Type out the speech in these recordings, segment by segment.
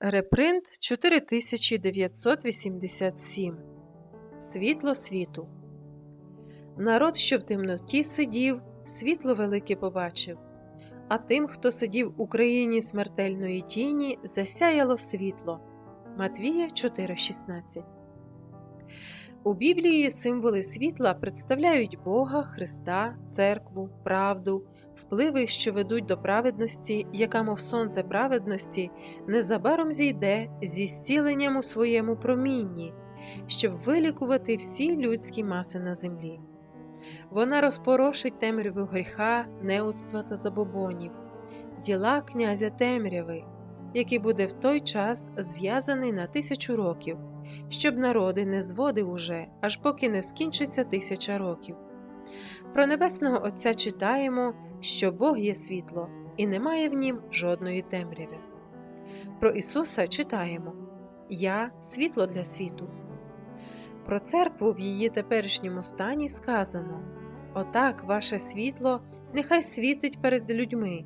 Репринт 4987 Світло світу. Народ, що в темноті сидів, світло велике побачив, а тим, хто сидів у країні смертельної тіні, засяяло світло. Матвія 4,16 У Біблії символи світла представляють Бога, Христа, Церкву, правду, впливи, що ведуть до праведності, яка, мов сонце праведності, незабаром зійде зі зціленням у своєму промінні, щоб вилікувати всі людські маси на землі. Вона розпорошить темряву гріха, неудства та забобонів, діла князя темряви, який буде в той час зв'язаний на тисячу років, щоб народи не зводив уже, аж поки не скінчиться тисяча років. Про Небесного Отця читаємо, що Бог є світло, і немає в нім жодної темряви. Про Ісуса читаємо Я світло для світу. Про церкву в її теперішньому стані сказано Отак ваше світло нехай світить перед людьми,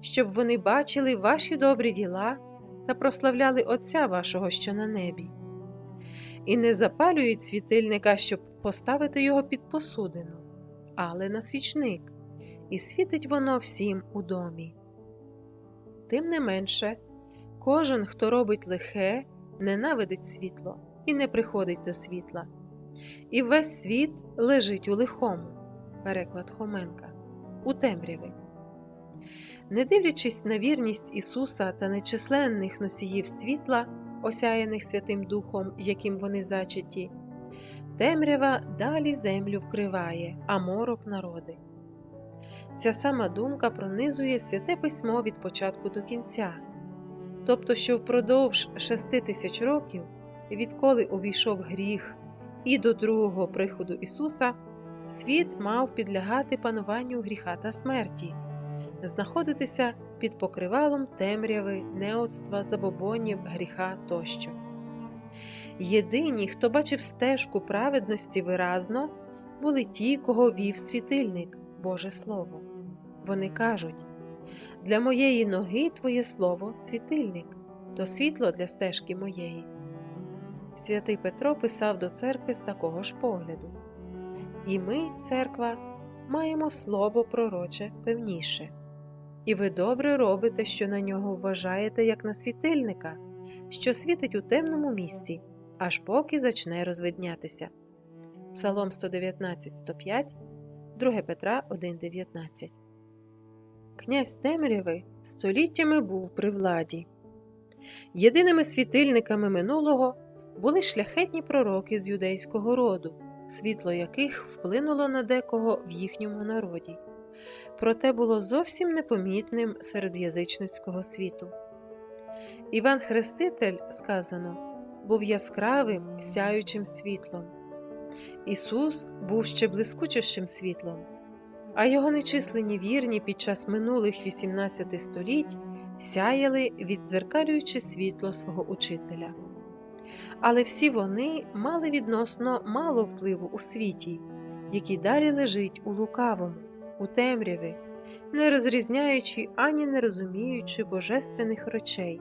щоб вони бачили ваші добрі діла та прославляли Отця вашого, що на небі. І не запалюють світильника, щоб поставити його під посудину, але на свічник, і світить воно всім у домі. Тим не менше, кожен, хто робить лихе, ненавидить світло і не приходить до світла. І весь світ лежить у лихому, переклад Хоменка, у темряві. Не дивлячись на вірність Ісуса та нечисленних носіїв світла, осяяних Святим Духом, яким вони зачаті, темрява далі землю вкриває, а морок народи. Ця сама думка пронизує святе письмо від початку до кінця, тобто, що впродовж шести тисяч років, відколи увійшов гріх і до другого приходу Ісуса, світ мав підлягати пануванню гріха та смерті, знаходитися під покривалом темряви, неоцтва, забобонів, гріха тощо. Єдині, хто бачив стежку праведності виразно, були ті, кого вів світильник, Боже Слово. Вони кажуть для моєї ноги Твоє Слово світильник, то світло для стежки моєї. Святий Петро писав до церкви з такого ж погляду. І ми, церква, маємо слово пророче певніше. І ви добре робите, що на нього вважаєте, як на світильника, що світить у темному місці, аж поки зачне розвиднятися. Псалом 119.5, 2 Петра 1.19 Князь Темряви століттями був при владі. Єдиними світильниками минулого були шляхетні пророки з юдейського роду, світло яких вплинуло на декого в їхньому народі, проте було зовсім непомітним серед язичницького світу. Іван Хреститель, сказано, був яскравим, сяючим світлом. Ісус був ще блискучішим світлом, а його нечислені вірні під час минулих 18 століть сяяли, віддзеркалюючи світло свого учителя. Але всі вони мали відносно мало впливу у світі, який далі лежить у лукавому, у темряві, не розрізняючи ані не розуміючи божественних речей,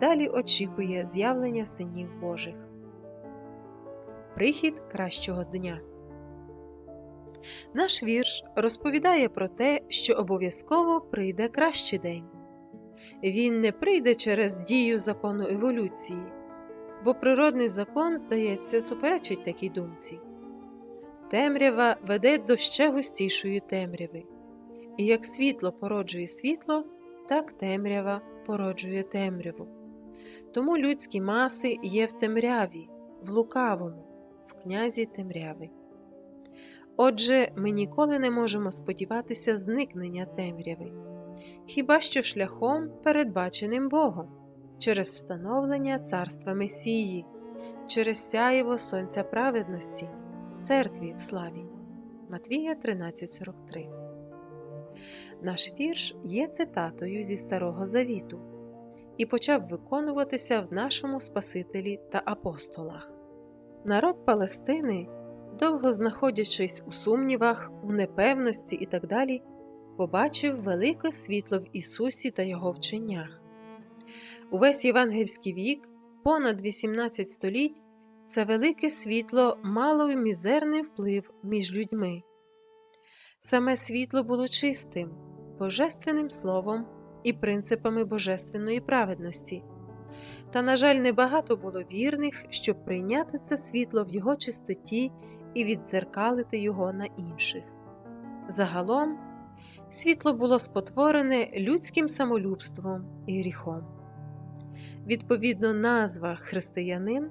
далі очікує з'явлення синів Божих. Прихід кращого дня. Наш вірш розповідає про те, що обов'язково прийде кращий день. Він не прийде через дію закону еволюції, бо природний закон, здається, суперечить такій думці. Темрява веде до ще густішої темряви, і як світло породжує світло, так темрява породжує темряву. Тому людські маси є в темряві, в лукавому, в князі темряви. Отже, ми ніколи не можемо сподіватися зникнення темряви, хіба що шляхом, передбаченим Богом, через встановлення царства Месії, через сяєво Сонця праведності, церкві в славі. Матвія 13:43. Наш вірш є цитатою зі Старого Завіту і почав виконуватися в нашому Спасителі та апостолах. Народ Палестини довго знаходячись у сумнівах, у непевності і так далі, побачив велике світло в Ісусі та Його вченнях. Увесь євангельський вік, понад 18 століть, це велике світло мало мізерний вплив між людьми. Саме світло було чистим, божественним словом і принципами божественної праведності. Та, на жаль, небагато було вірних, щоб прийняти це світло в його чистоті і віддзеркалити його на інших. Загалом, світло було спотворене людським самолюбством і гріхом. Відповідно, назва християнин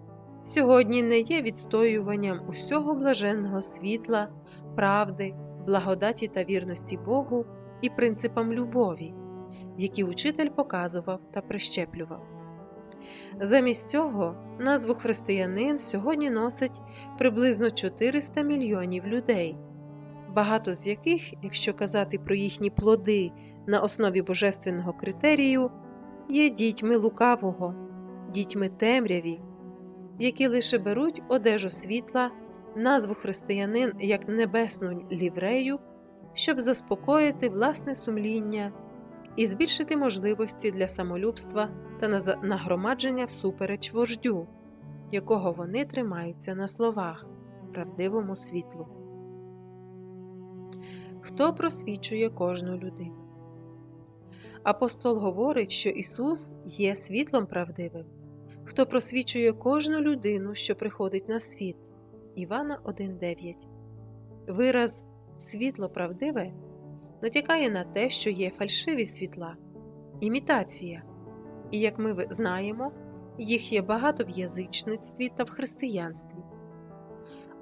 сьогодні не є відстоюванням усього блаженного світла, правди, благодаті та вірності Богу і принципам любові, які учитель показував та прищеплював. Замість цього назву християнин сьогодні носить приблизно 400 мільйонів людей, багато з яких, якщо казати про їхні плоди на основі божественного критерію, є дітьми лукавого, дітьми темряві, які лише беруть одежу світла, назву християнин як небесну ліврею, щоб заспокоїти власне сумління і збільшити можливості для самолюбства та нагромадження всупереч вождю, якого вони тримаються на словах, правдивому світлу. Хто просвічує кожну людину? Апостол говорить, що Ісус є світлом правдивим, хто просвічує кожну людину, що приходить на світ. Івана 1,9. Вираз світло правдиве натякає на те, що є фальшиві світла, імітація, і, як ми знаємо, їх є багато в язичництві та в християнстві.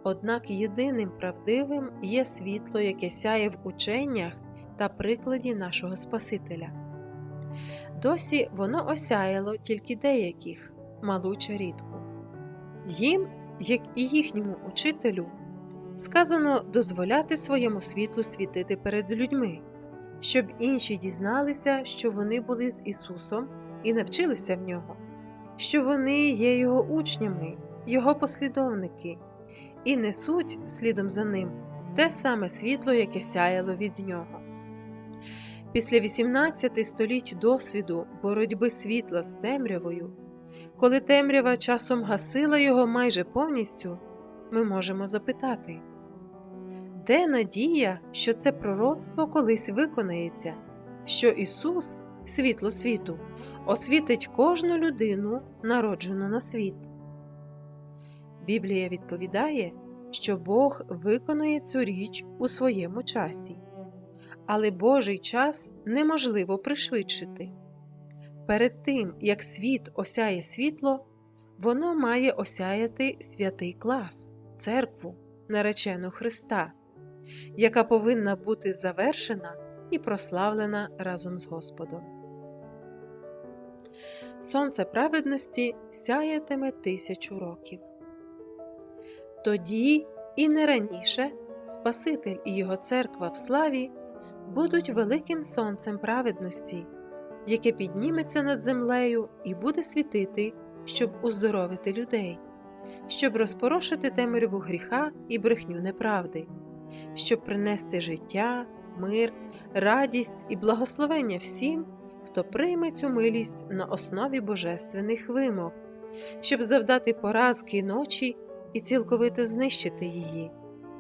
Однак єдиним правдивим є світло, яке сяє в ученнях та прикладі нашого Спасителя. Досі воно осяяло тільки деяких, малу чи рідку. Їм, як і їхньому учителю, сказано дозволяти своєму світлу світити перед людьми, щоб інші дізналися, що вони були з Ісусом і навчилися в нього, що вони є Його учнями, Його послідовники, і несуть слідом за ним те саме світло, яке сяяло від нього. Після 18 століть досвіду боротьби світла з темрявою, коли темрява часом гасила його майже повністю, ми можемо запитати, де надія, що це пророцтво колись виконається, що Ісус, світло світу, освітить кожну людину, народжену на світ? Біблія відповідає, що Бог виконує цю річ у своєму часі, але Божий час неможливо пришвидшити. Перед тим, як світ осяє світло, воно має осяяти святий клас, церкву, наречену Христа, яка повинна бути завершена і прославлена разом з Господом. Сонце праведності сяятиме тисячу років. Тоді і не раніше Спаситель і Його церква в славі будуть великим сонцем праведності, яке підніметься над землею і буде світити, щоб уздоровити людей, щоб розпорошити темряву гріха і брехню неправди, щоб принести життя, мир, радість і благословення всім, хто прийме цю милість на основі божественних вимог, щоб завдати поразки ночі і цілковито знищити її,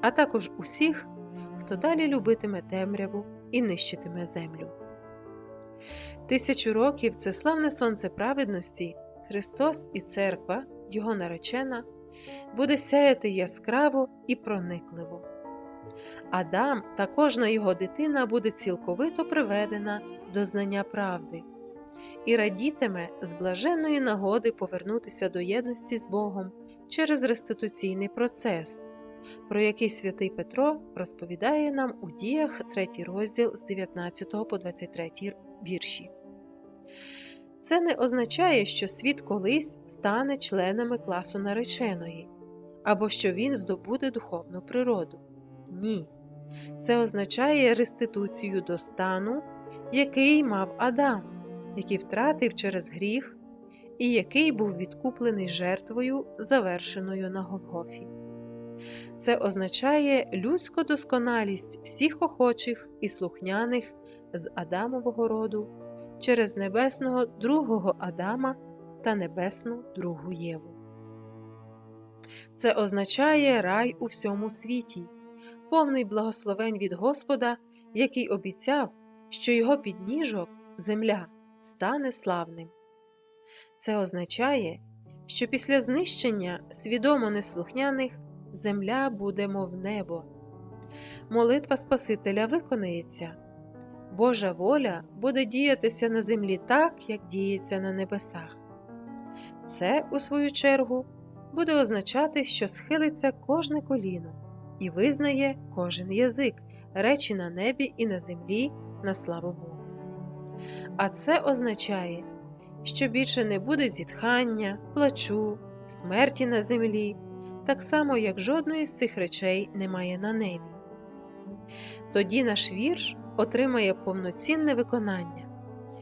а також усіх, хто далі любитиме темряву і нищитиме землю. Тисячу років це славне сонце праведності, Христос і Церква, Його наречена, буде сяяти яскраво і проникливо. Адам та кожна його дитина буде цілковито приведена до знання правди і радітиме з блаженної нагоди повернутися до єдності з Богом через реституційний процес, про який святий Петро розповідає нам у діях 3 розділ з 19 по 23 вірші. Це не означає, що світ колись стане членами класу нареченої, або що він здобуде духовну природу. Ні. Це означає реституцію до стану, який мав Адам, який втратив через гріх і який був відкуплений жертвою, завершеною на Голгофі. Це означає людську досконалість всіх охочих і слухняних з Адамового роду, через небесного другого Адама та небесну другу Єву. Це означає рай у всьому світі, повний благословень від Господа, який обіцяв, що його підніжок, земля, стане славним. Це означає, що після знищення свідомо неслухняних земля буде, мов небо. Молитва Спасителя виконається. Божа воля буде діятися на землі так, як діється на небесах. Це, у свою чергу, буде означати, що схилиться кожне коліно і визнає кожен язик, речі на небі і на землі на славу Богу. А це означає, що більше не буде зітхання, плачу, смерті на землі, так само, як жодної з цих речей немає на небі. Тоді наш вірш отримає повноцінне виконання.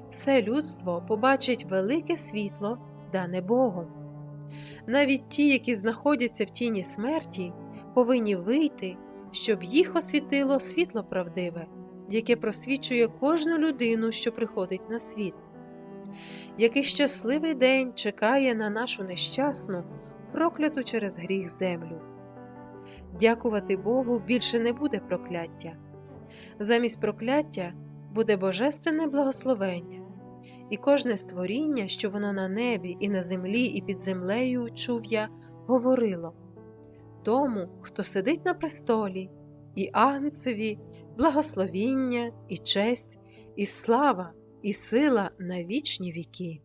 Все людство побачить велике світло, дане Богом. Навіть ті, які знаходяться в тіні смерті, повинні вийти, щоб їх освітило світло правдиве, яке просвічує кожну людину, що приходить на світ. Який щасливий день чекає на нашу нещасну, прокляту через гріх землю. Дякувати Богу більше не буде прокляття. Замість прокляття буде божественне благословення, і кожне створіння, що воно на небі і на землі, і під землею чув я, говорило тому, хто сидить на престолі, і агнцеві, благословіння, і честь, і слава, і сила на вічні віки.